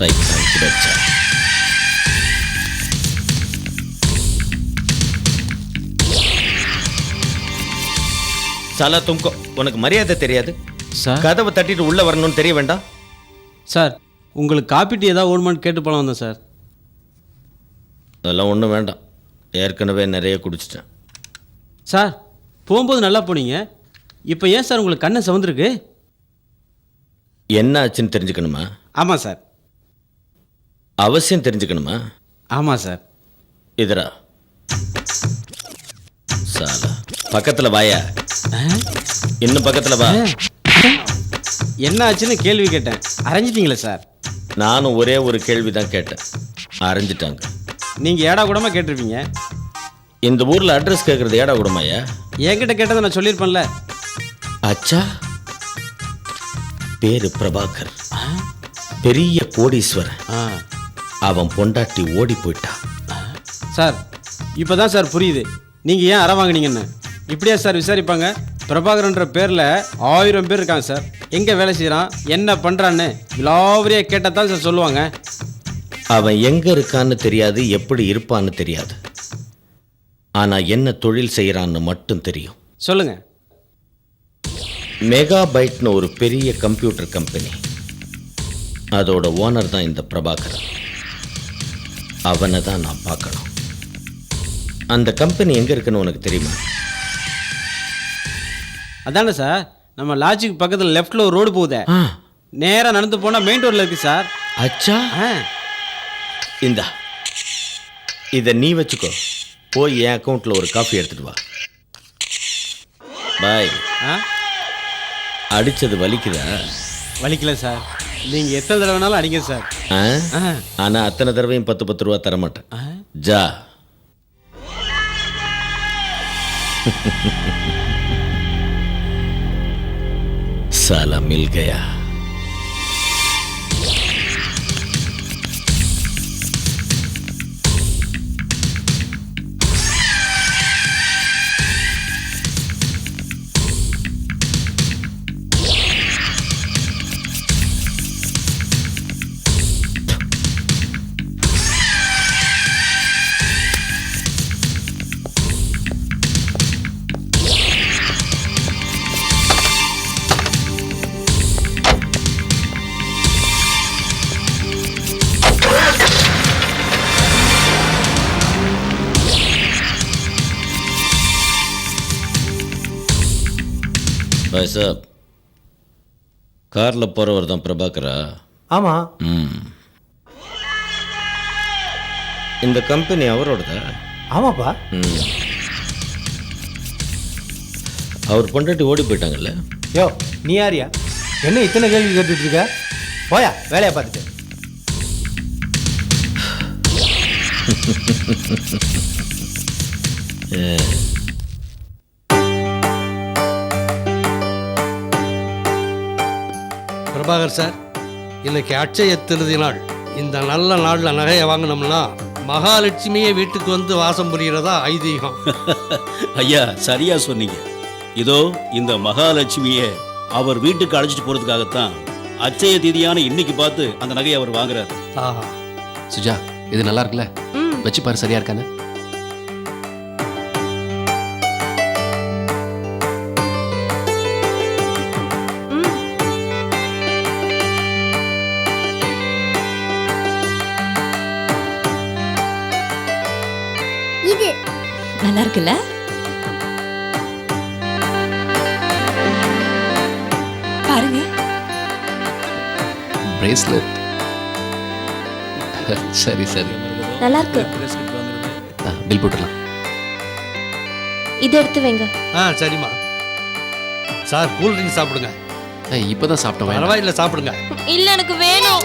சைத்தான் கிடைச்சா சாலா தும்கோ உனக்கு மரியாதை தெரியாது? சார். கதவை தட்டிட்டு உள்ள வரணும்னு தெரிய வேண்டாம்? சார் உங்களுக்கு காப்பி டீ ஏதாவது ஓடுமான்னு கேட்டு போலாம் வந்தேன் சார். அதெல்லாம் ஒன்றும் வேண்டாம். ஏற்கனவே நிறைய குடிச்சிட்டேன். சார் போகும்போது நல்லா போனீங்க. இப்போ ஏன் சார் உங்களுக்கு கண்ணை சவந்திருக்கு? என்ன ஆச்சுன்னு தெரிஞ்சுக்கணுமா? ஆமாம் சார். அவசியம் தெரிஞ்சுக்கணுமா? ஆமாம் சார். இதரா? சாலா. பக்கத்தில் வாயா. இன்னும் பக்கத்தில் வா. என்ன ஆச்சுன்னு கேள்வி கேட்டேன். அரைஞ்சிட்டீங்களே சார்? நானும் ஒரே ஒரு கேள்வி தான் கேட்டேன். அரைஞ்சிட்டாங்க. நீங்கள் ஏடா கூடமா கேட்டிருப்பீங்க? இந்த ஊரில் அட்ரஸ் கேட்குறது ஏடா கூடமாயா என்கிட்ட கேட்டதை நான் சொல்லியிருப்பேன்ல. அச்சா. பேரு பிரபாகர். பெரிய கோடீஸ்வரன். ஆ. அவன் பொண்டாட்டி ஓடி போயிட்டா. சார் இப்போ தான் சார் புரியுது. நீங்கள் ஏன் அற வாங்குனீங்கன்னு? இப்படியா சார் விசாரிப்பாங்க? பிரபாகரன்ற பேரில் ஆயிரம் பேர் இருக்காங்க சார். எங்கே வேலை செய்கிறான் என்ன பண்ணுறான்னு விலாவரியாக கேட்டால் தான் சார் சொல்லுவாங்க. அவன் எங்க இருக்கான்னு தெரியாது எப்படி இருப்பான்னு தெரியாது. ஆனா என்ன தொழில் செய்யறான்னு மட்டும் தெரியும். சொல்லுங்கள் மெகாபைட்னு ஒரு பெரிய கம்ப்யூட்டர் கம்பெனி அதோட ஓனர் தான் இந்த பிரபாகரன். அவனை தான் நான் பார்க்கணும். அந்த கம்பெனி எங்க இருக்குன்னு உனக்கு தெரியுமா? அதானே சார் நம்ம லாட்ஜுக்கு பக்கத்தில் லெஃப்டில் ஒரு ரோடு போகுதே. ஆ, நேராக நடந்து போனால் மெயின் ரோட்டில் இருக்குது சார் அச்சா. ஆ. இந்தா இதை நீ வச்சுக்கோ. போய் என் அக்கௌண்ட்டில் ஒரு காஃபி எடுத்துட்டு வா. பாய் ஆ? அடிச்சது வலிக்குதா? வலிக்கல சார் நீங்கள் எத்தனை தடவை வேணாலும் அடிங்க சார் ஆ? ஆ ஆனா அத்தனை தடவையும் பத்து பத்து ரூபா தர மாட்டேன் ஆ ஜா साला मिल गया பாய் சாப் காரில் போகிறவர் தான் பிரபாகரா? ஆமா. ம். இந்த கம்பெனி அவரோடதா? ஆமாப்பா. ம். அவர் பொண்டாட்டி ஓடி போயிட்டாங்கல்ல? யோ நீ யாரியா? என்ன இத்தனை கேள்வி கேட்டுட்டு இருக்க போயா வேலையை பார்த்துட்டு. பிரபாகர் சார் இன்னைக்கு அட்சய திருதி நாள் இந்த நல்ல நாளில் நகையை வாங்கினோம்னா மகாலட்சுமியே வீட்டுக்கு வந்து வாசம் புரிகிறதா ஐதீகம். ஐயா சரியா சொன்னீங்க. இதோ இந்த மகாலட்சுமியை அவர் வீட்டுக்கு அழைச்சிட்டு போறதுக்காகத்தான் அச்சய தீதியான இன்னைக்கு பார்த்து அந்த நகையை அவர் வாங்குறாரு. ஆஹா. சுஜா இது நல்லா இருக்குல்ல? வச்சு பாரு சரியா இருக்கான்னு. நல்லா இருக்குல்ல? பாருங்க. பிரேஸ்லெட் சரி சரி. நல்லா இருக்கு. பில் போட்டுடலாம். இதை எடுத்து வைங்க. ஆ சரிம்மா. சார் கூல் ட்ரிங்க் சாப்பிடுங்க. இப்பதான் சாப்பிட்டோம் வேண்டாம். பரவாயில்ல சாப்பிடுங்க. இல்ல எனக்கு வேணும்.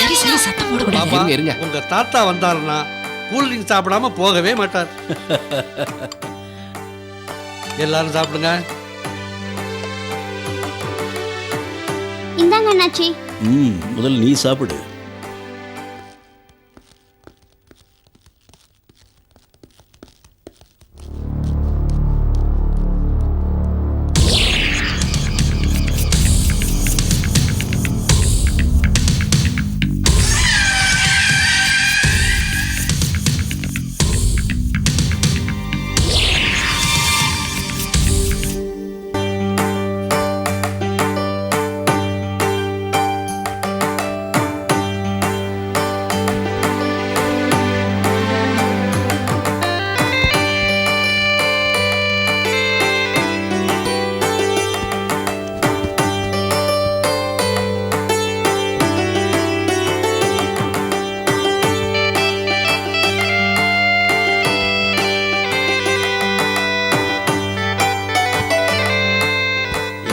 சரி சரி சத்தம் போடக்கூடாது. இருங்க. உங்க தாத்தா வந்தாருன்னா கூல் ட்ரிங்க் சாப்பிடாம போகவே மாட்டார். எல்லாரும் சாப்பிடுங்க. இந்தாங்க அண்ணாச்சி. ம் முதல்ல நீ சாப்பிடு.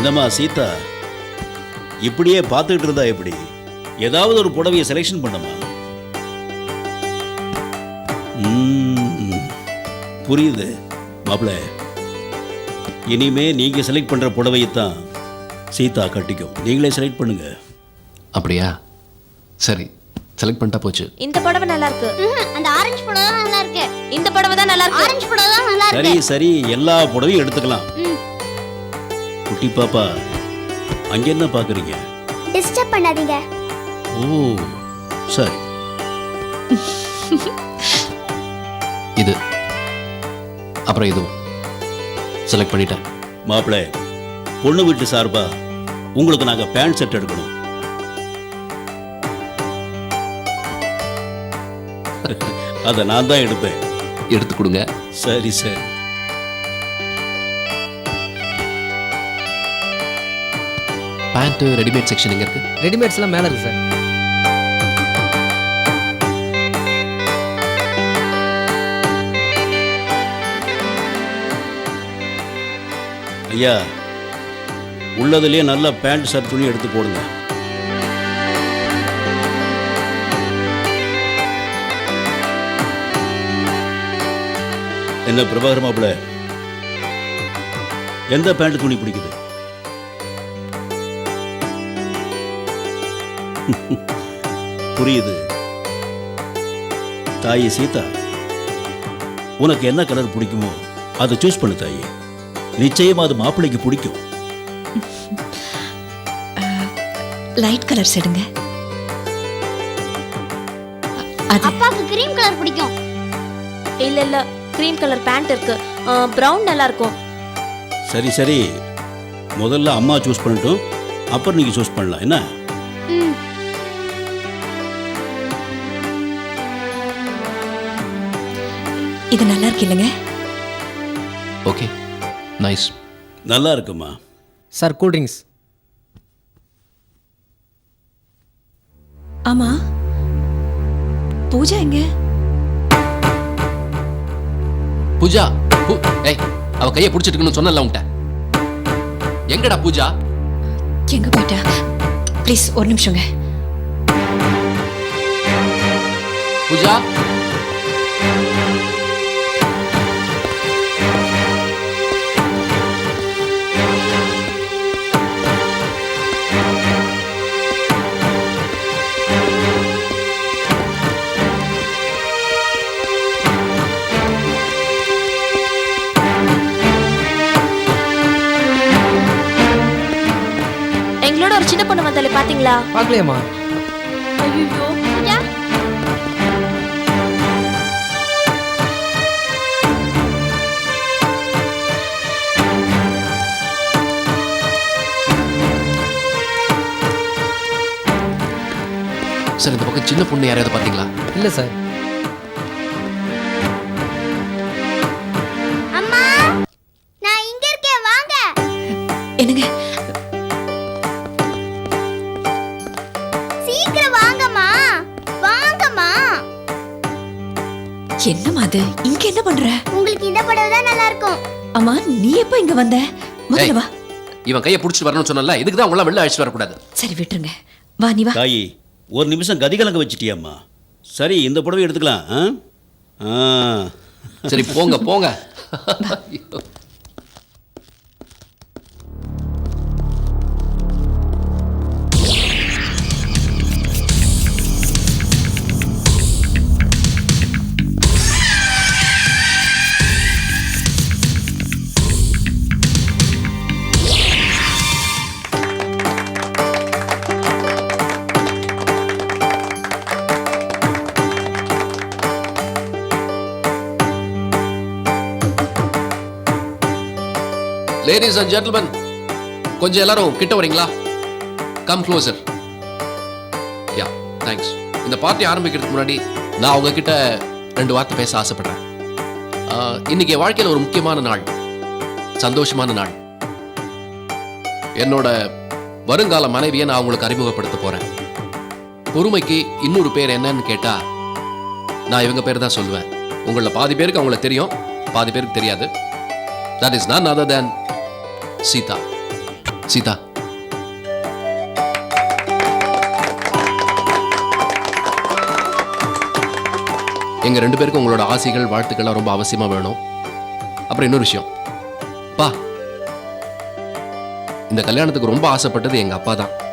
என்னம்மா சீதா? இப்படியே பார்த்துக்கிட்டு இருந்தா எப்படி? ஏதாவது ஒரு புடவையை செலெக்ஷன் பண்ணமா? புரியுது மாப்பிள்ள இனிமே நீங்க செலக்ட் பண்ற புடவையைத்தான் சீதா கட்டிக்கும். நீங்களே செலக்ட் பண்ணுங்க. அப்படியா? சரி செலக்ட் பண்ணிட்டா போச்சு. இந்த புடவை நல்லா இருக்கு. அந்த ஆரஞ்சு புடவை நல்லா இருக்கு. இந்த புடவை தான் நல்லா இருக்கு. ஆரஞ்சு புடவை தான் நல்லா சரி இருக்கு. சரி எல்லா புடவையும் எடுத்துக்கலாம். ம். குட்டி பாப்பா அங்க என்ன பாக்குறீங்க? டிஸ்டர்ப் பண்ணாதீங்க. ஓ சரி. இது. அப்புறம் இதுவும் செலக்ட் பண்ணிட்டேன். மாப்பிள்ளை பொண்ணு வீட்டு சார்பா உங்களுக்கு நாங்க பேண்ட் செட் எடுக்கணும். அதை நான் தான் எடுப்பேன். எடுத்து கொடுங்க. சரி சரி. பேண்ட் ரெடிமேட் செக்ஷன் எங்க இருக்கு? ரெடிமேட்ஸ்லாம் மேலே இருக்கு சார். ஐயா உள்ளதுலயே நல்ல பேண்ட் ஷர்ட் துணி எடுத்து போடுங்க. என்ன பிரபாகர் மாப்பிள்ள எந்த பேண்ட் துணி பிடிக்குது? புரியுது. தாயி சீதா உனக்கு என்ன கலர் பிடிக்குமோ அதை சூஸ் பண்ணு தாயி. நிச்சயமா அது மாப்பிள்ளைக்கு பிடிக்கும். லைட் கலர்ஸ் எடுங்க. அது. அப்பாவுக்கு கிரீம் கலர் பிடிக்கும். இல்ல இல்ல கிரீம் கலர் பேண்ட் இருக்கு. பிரவுன் நல்லா இருக்கும் சரி சரி. முதல்ல அம்மா சூஸ் பண்ணட்டும். அப்புறம் நீங்க சூஸ் பண்ணலாம். என்ன? இது நல்லா இருக்கு இல்லைங்க? ஓகே நைஸ் நல்லா இருக்குமா? சார் கூல் ட்ரிங்க்ஸ் ஆமா. பூஜா எங்க? பூஜா பூ- ஏய் அவ கையை பிடிச்சிட்டு சொன்னல உன்கிட்ட. எங்கடா பூஜா? எங்க போயிட்டா? ப்ளீஸ் ஒரு நிமிஷங்க. பூஜா? ஒரு சின்ன பொண்ணு வந்தாலே பாத்தீங்களா? பார்க்கலையாம்மா ஐயோ. சார் இந்த பக்கம் சின்ன பொண்ணு யாரையாவது பாத்தீங்களா? இல்லை சார். என்னம்மா அது? இங்க என்ன பண்ற? உங்களுக்கு இந்த புடவை தான் நல்லா இருக்கும் அம்மா நீ எப்ப இங்க வந்த? முதல்ல. வா. இவன் கையை பிடிச்சிட்டு வரணும்னு சொன்னல இதுக்கு தான் உங்களாம் வெளில அழைச்சிட்டு வரக்கூடாது. சரி விட்டுருங்க. வா நீ வா. தாயி ஒரு நிமிஷம் கதிகலங்க வச்சிட்டியாம்மா? சரி இந்த புடவை எடுத்துக்கலாம். ஆ? ஆ. சரி போங்க போங்க. லேடிஸ் அண்ட் ஜென்டில்மேன் கொஞ்சம் எல்லாரும் கிட்ட வரீங்களா? கம் க்ளோசர் யா தேங்க்ஸ் இந்த பார்ட்டி ஆரம்பிக்கிறதுக்கு முன்னாடி நான் உங்ககிட்ட ரெண்டு வார்த்தை பேச ஆசைப்படுறேன். இன்னைக்கு என் வாழ்க்கையில் ஒரு முக்கியமான நாள். சந்தோஷமான நாள். என்னோட வருங்கால மனைவியை நான் உங்களுக்கு அறிமுகப்படுத்த போறேன். பொறுமைக்கு இன்னொரு பேர் என்னன்னு கேட்டா நான் இவங்க பேர் தான் சொல்லுவேன். உங்களில் பாதி பேருக்கு அவங்களுக்கு தெரியும் பாதி பேருக்கு தெரியாது. That is none other than Seetha. Seetha. எங்க ரெண்டு பேருக்கும் உங்களோட ஆசைகள் வாழ்த்துக்கள்லாம் ரொம்ப அவசியமா வேணும். அப்புறம் இன்னொரு விஷயம். பா. இந்த கல்யாணத்துக்கு ரொம்ப ஆசைப்பட்டது எங்க அப்பா தான்.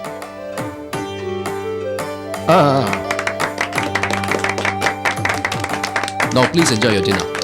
Now ப்ளீஸ் என்ஜாய் யோஜினா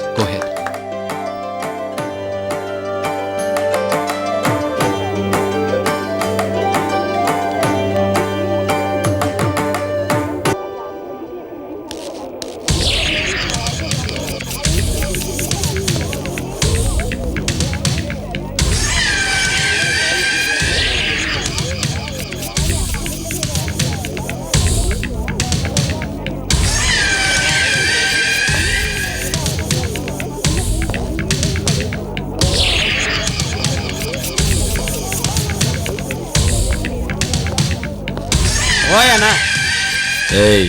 ஏய்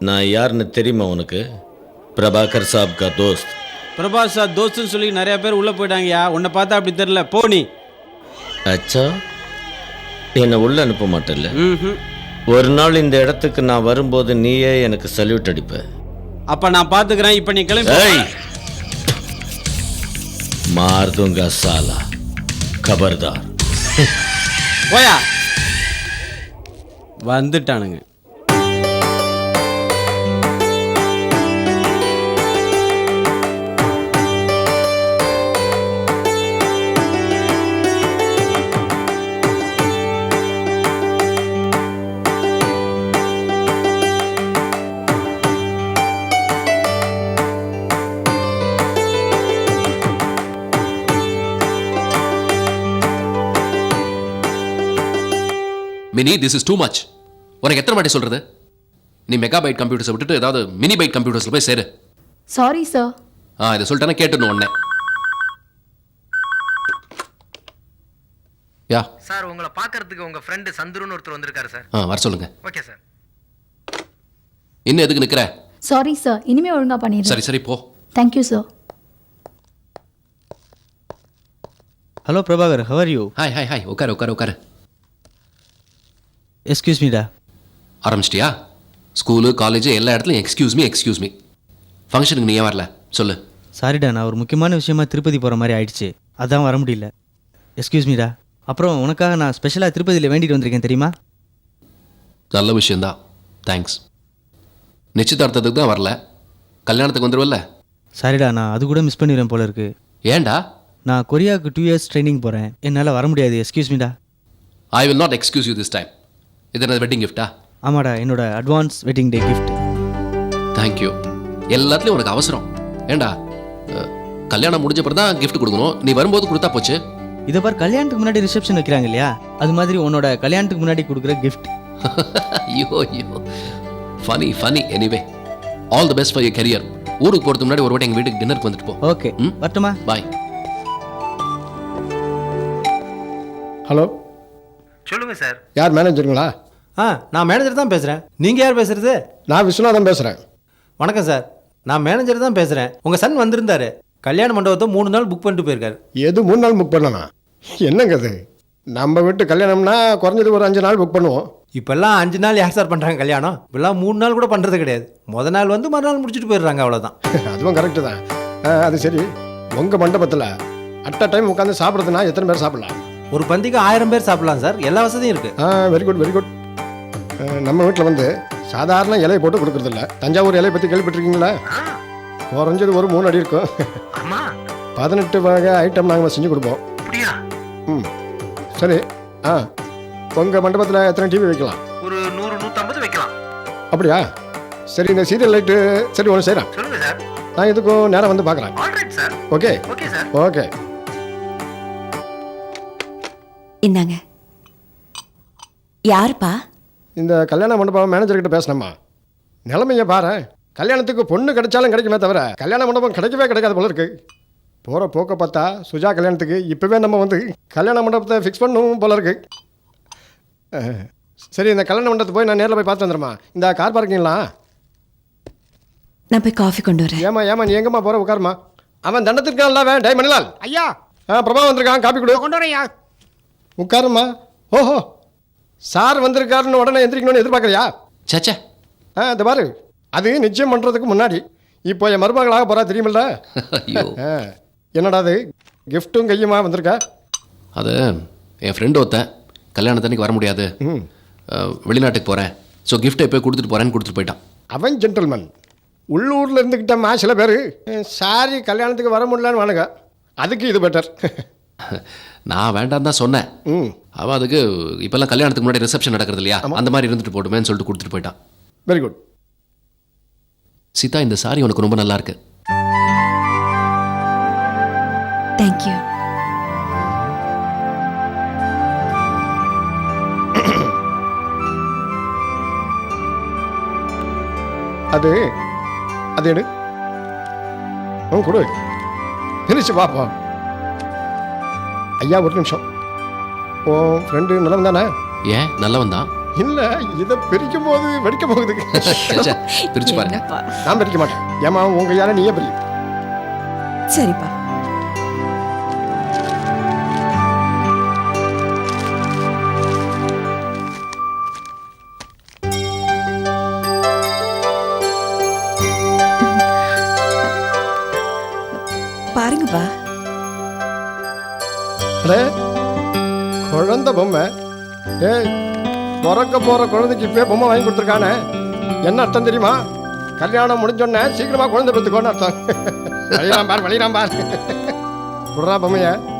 நான் யாருன்னு தெரியுமா உனக்கு பிரபாகர் சாப் கா தோஸ்த் பிரபாஸ் சார் தோஸ்துன்னு சொல்லி நிறைய பேர் உள்ள போயிட்டாங்கயா உன்னை பார்த்தா அப்படி தெரியல போ நீ அச்சா என்னை உள்ள அனுப்ப மாட்டேல்ல ம்ஹும். ஒரு நாள் இந்த இடத்துக்கு நான் வரும்போது நீயே எனக்கு சல்யூட் அடிப்ப அப்ப நான் பாத்துக்கிறேன் இப்ப நீ கிளம்பி ஏய் மார் दूंगा साला खबरदार போயா வந்துட்டானுங்க Mini this is too much உனக்கு எத்தனை வாட்டி சொல்றது? நீ மெகாபைட் கம்ப்யூட்டர்ஸை விட்டுட்டு ஏதாவது மினி பைட் கம்ப்யூட்டர்ஸில் போய் சேரு. சாரி சார் ஆ இதை சொல்லிட்டேன்னா கேட்டுடணும் உடனே யா. சார் உங்களை பார்க்கறதுக்கு உங்க ஃப்ரெண்டு சந்துருன்னு ஒருத்தர் வந்திருக்காரு சார். ஆ வர சொல்லுங்க. Okay sir. இன்னும் எதுக்கு நிற்கிற சாரி சார் இனிமே ஒழுங்கா பண்ணிடுறேன். சரி சரி போ. Thank you sir hello Prabhakar how are you hi hi hi உட்காரு உட்காரு உட்காரு. எஸ்கியூஸ் மீடா ஆரம்பிச்சிட்டியா? ஸ்கூலு காலேஜ் எல்லா இடத்துலையும் எக்ஸ்கியூஸ் மீ எக்ஸ்கியூஸ் மீ ஃபங்க்ஷனுக்கு நீ ஏன் வரல? சொல்லு. சாரிடா நான் ஒரு முக்கியமான விஷயமா திருப்பதி போகிற மாதிரி ஆயிடுச்சு. அதான் வர முடியல. எஸ்கியூஸ் மீடா அப்புறம் உனக்காக நான் ஸ்பெஷலாக திருப்பதியில் வேண்டிட்டு வந்திருக்கேன் தெரியுமா? நல்ல விஷயந்தான் தேங்க்ஸ் நிச்சயதார்த்தத்துக்கு தான் வரல. கல்யாணத்துக்கு வந்துருவல்ல? சாரிடா நான் அது கூட மிஸ் பண்ணிடுவேன் போல இருக்கு. ஏன்டா? நான் கொரியாவுக்கு டூ இயர்ஸ் ட்ரைனிங் போகிறேன் என்னால் வர முடியாது. Excuse மீடா I will not excuse you this time இது என்ன வெட்டிங் கிஃப்டா ஆமாடா என்னோட advance wedding day gift thank you எல்லாத்துலேயும் உனக்கு அவசரம். ஏண்டா? அஹ், கல்யாணம் முடிஞ்ச பிறகு தான் gift கொடுக்கணும். நீ வரும்போது கொடுத்தா போச்சு. இதை பார் கல்யாணத்துக்கு முன்னாடி ரிசப்ஷன் வைக்கிறாங்க இல்லையா? அது மாதிரி உன்னோட கல்யாணத்துக்கு முன்னாடி கொடுக்குற கிஃப்ட் ஐயோ ஐயோ. Funny funny anyway all the best for your career ஊருக்கு போகிறதுக்கு முன்னாடி ஒரு வாட்டி எங்கள் வீட்டுக்கு டின்னருக்கு வந்துட்டு போ. ஓகே ம்? வரட்டுமா? பாய் ஹலோ சொல்லுங்க சார். யார் மேனேஜருங்களா ஆ நான் மேனேஜர் தான் பேசுகிறேன் நீங்கள் யார் பேசுகிறது நான் விஸ்வநாதன் பேசுகிறேன் வணக்கம் சார். நான் மேனேஜர் தான் பேசுகிறேன் உங்கள் சன் வந்திருந்தாரு. கல்யாண மண்டபத்தை மூணு நாள் புக் பண்ணிட்டு போயிருக்காரு. எது மூணு நாள் புக் பண்ணலாம் என்னங்க அது நம்ம வீட்டு கல்யாணம்னா குறைஞ்சது ஒரு அஞ்சு நாள் புக் பண்ணுவோம். இப்போல்லாம் அஞ்சு நாள் யார் சார் பண்ணுறாங்க கல்யாணம்? இப்போல்லாம் மூணு நாள் கூட பண்ணுறது கிடையாது. முத நாள் வந்து மறுநாள் முடிச்சுட்டு போயிடுறாங்க அவ்வளோதான் அதுவும் கரெக்டு தான். ஆ, அது சரி. உங்கள் மண்டபத்தில் அட் அ டைம் உட்காந்து சாப்பிட்றதுனா எத்தனை பேர் சாப்பிடலாம்? ஒரு பந்திக்கு ஆயிரம் பேர் சாப்பிடலாம் சார். எல்லா வசதியும் இருக்குது ஆ வெரி குட் வெரி குட் நம்ம வீட்டில் வந்து சாதாரண இலையை போட்டு கொடுக்குறதில்ல தஞ்சாவூர் இலையை பற்றி கேள்விப்பட்டிருக்கீங்களா? குறைஞ்சது ஒரு மூணு அடி இருக்கும். பதினெட்டு வகை ஐட்டம் நாங்கள் செஞ்சு கொடுப்போம். அப்படியா? ம். சரி. ஆ உங்கள் மண்டபத்தில் எத்தனை டிவி வைக்கலாம்? ஒரு நூறு நூத்தம்பது வைக்கலாம். அப்படியா? சரி இந்த சீரியல் லைட்டு சரி ஒன்று செய்கிறேன் நான் இதுக்கும் நேரம் வந்து பார்க்குறேன் alright sir okay okay sir okay இந்தாங்க. யாருப்பா? இந்த கல்யாண மண்டபம் மேனேஜர்கிட்ட பேசினம்மா நிலைமைய பாரு. கல்யாணத்துக்கு பொண்ணு கிடைச்சாலும் கிடைக்குமே தவிர கல்யாண மண்டபம் கிடைக்கவே கிடைக்காது போல இருக்கு. போகிற போக்க பார்த்தா சுஜா கல்யாணத்துக்கு இப்போவே நம்ம வந்து கல்யாண மண்டபத்தை ஃபிக்ஸ் பண்ணணும் போல இருக்கு. சரி இந்த கல்யாண மண்டபத்தை போய் நான் நேரில் போய் பார்த்து வந்துடுறேம்மா. இந்த கார் பார்க்கிங்லாம் நான் போய் காஃபி கொண்டு வரேன். ஏமா ஏமா நீ எங்கம்மா போகிற உட்காருமா அவன் தண்டத்திற்கான்ல அவன். டை மணிலால். ஐயா. ஆ பிரபா வந்திருக்கான். காப்பி கொடு. கொண்டு வரையா உட்காருமா ஓஹோ சார் வந்திருக்காருன்னு உடனே எந்திரிக்கணும்னு எதிர்பார்க்குறியா சேச்சே. ஆ இந்த பாரு. அது நிச்சயம் பண்ணுறதுக்கு முன்னாடி இப்போ என் மருமகளாக போகிறா தெரியுமில்ல? ஐயோ. ஆ, என்னடா அது? கிஃப்ட்டும் கையுமா வந்திருக்கா? அது என் ஃப்ரெண்டு ஒருத்தன். கல்யாணத்தன்னைக்கு வர முடியாது. ம். அஹ், வெளிநாட்டுக்கு போகிறேன் ஸோ கிஃப்ட்டை போய் கொடுத்துட்டு போகிறேன்னு கொடுத்துட்டு போயிட்டான். அவன் ஜென்டில்மேன் உள்ளூரில் இருந்துக்கிட்டம்மா சில பேர். சாரி கல்யாணத்துக்கு வர முடியலன்னு வானுங்க. அதுக்கு இது பெட்டர் நான் வேண்டாம் தான் சொன்னேன். ம். அவன் அதுக்கு இப்போல்லாம் கல்யாணத்துக்கு முன்னாடி ரிசப்ஷன் நடக்கிறது இல்லையா? அந்த மாதிரி இருந்துட்டு போட்டுமேன்னு சொல்லிட்டு கொடுத்துட்டு போயிட்டான். வெரி குட் சீதா இந்த சாரி உனக்கு ரொம்ப நல்லா இருக்கு. தேங்க்யூ அது அது எடு. ம் கொடு பிரிச்சு பார்ப்போம் ஐயா ஒரு நிமிஷம். ஓ ஃப்ரெண்டு நிலம் தானே? ஏன்? நல்லவன் தான். இல்லை இதை பிரிக்கும் போது வெடிக்க போகுது பிரிச்சு பாருங்க. நான் பிரிக்க மாட்டேன். ஏமா உங்க யாரை நீயே பிரி சரிப்பா. பொம்மை. ஏய் பிறக்க போற குழந்தைக்கு இப்பவே பொம்மை வாங்கி கொடுத்துருக்கானே. என்ன அர்த்தம் தெரியுமா? கல்யாணம் முடிஞ்சோடனே சீக்கிரமா குழந்தை பெற்றுக்கோன்னு அர்த்தம். வழிராம் பார் வழிராம் பார். விட்றா பொம்மைய.